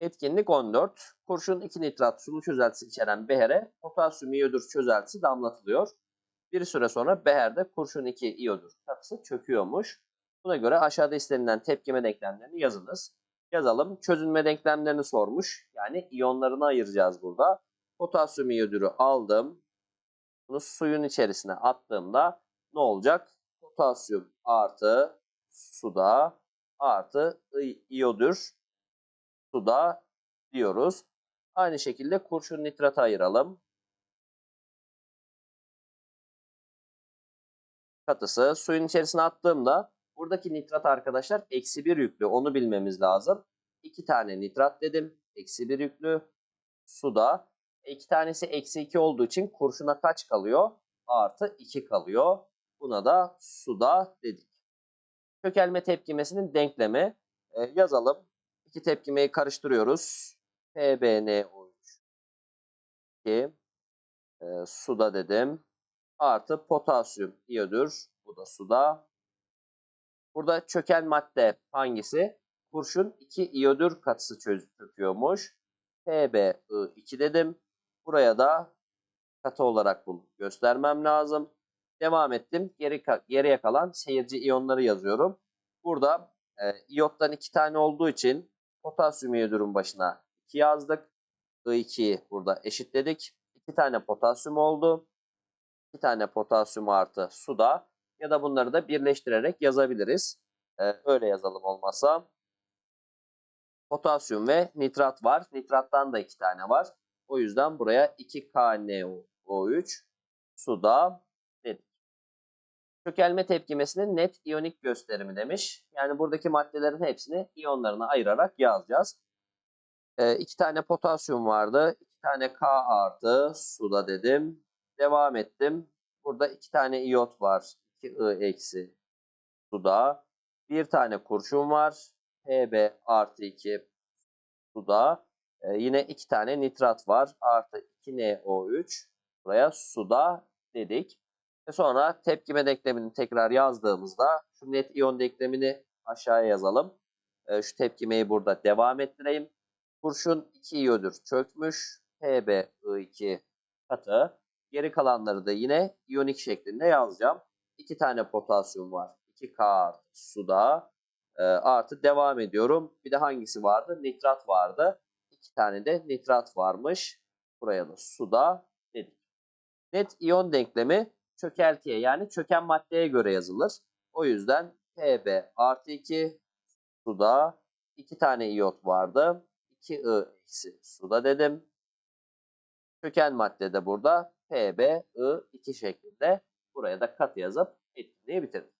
Etkinlik 14. Kurşun 2 nitrat sulu çözeltisi içeren behere potasyum iyodür çözeltisi damlatılıyor. Bir süre sonra beherde kurşun 2 iyodür katısı çöküyormuş. Buna göre aşağıda istenilen tepkime denklemlerini yazınız. Yazalım. Çözünme denklemlerini sormuş. Yani iyonlarını ayıracağız burada. Potasyum iyodürü aldım. Bunu suyun içerisine attığımda ne olacak? Potasyum artı suda artı iyodür suda diyoruz. Aynı şekilde kurşun nitratı ayıralım. Katısı suyun içerisine attığımda buradaki nitrat arkadaşlar eksi bir yüklü onu bilmemiz lazım. İki tane nitrat dedim. Eksi bir yüklü suda. İki tanesi eksi iki olduğu için kurşuna kaç kalıyor? Artı iki kalıyor. Buna da suda dedik. Çökelme tepkimesinin denklemi e, yazalım. İki tepkimeyi karıştırıyoruz. PbNO3 2 e, suda dedim. Artı potasyum iyodür. Bu da suda. Burada çöken madde hangisi? Kurşun 2 iyodür katısı çöküyormuş. PbI2 dedim. Buraya da katı olarak bunu göstermem lazım. Devam ettim. Geri geriye kalan seyirci iyonları yazıyorum. Burada e, iyottan iki tane olduğu için potasyum iyodürün başına 2 yazdık. I2'yi burada eşitledik. 2 tane potasyum oldu. 2 tane potasyum artı suda ya da bunları da birleştirerek yazabiliriz. E, öyle yazalım olmasa. Potasyum ve nitrat var. Nitrattan da 2 tane var. O yüzden buraya 2KNO3 suda. Çökelme tepkimesinin net iyonik gösterimi demiş. Yani buradaki maddelerin hepsini iyonlarına ayırarak yazacağız. Ee, iki tane potasyum vardı. iki tane K artı suda dedim. Devam ettim. Burada iki tane iyot var. 2 I eksi suda. Bir tane kurşun var. Pb artı 2 suda. Ee, yine iki tane nitrat var. Artı 2NO3. Buraya suda dedik. Ve sonra tepkime denklemini tekrar yazdığımızda şu net iyon denklemini aşağıya yazalım. Ee, şu tepkimeyi burada devam ettireyim. Kurşun 2 iyodür çökmüş. PbI2 katı. Geri kalanları da yine iyonik şeklinde yazacağım. 2 tane potasyum var. 2K artı suda. Ee, artı devam ediyorum. Bir de hangisi vardı? Nitrat vardı. 2 tane de nitrat varmış. Buraya da suda dedik. Net iyon denklemi çökeltiye yani çöken maddeye göre yazılır. O yüzden Pb artı 2 suda 2 tane iyot vardı. 2I eksi suda dedim. Çöken madde de burada PbI2 şeklinde buraya da kat yazıp etkinliği bitirdim.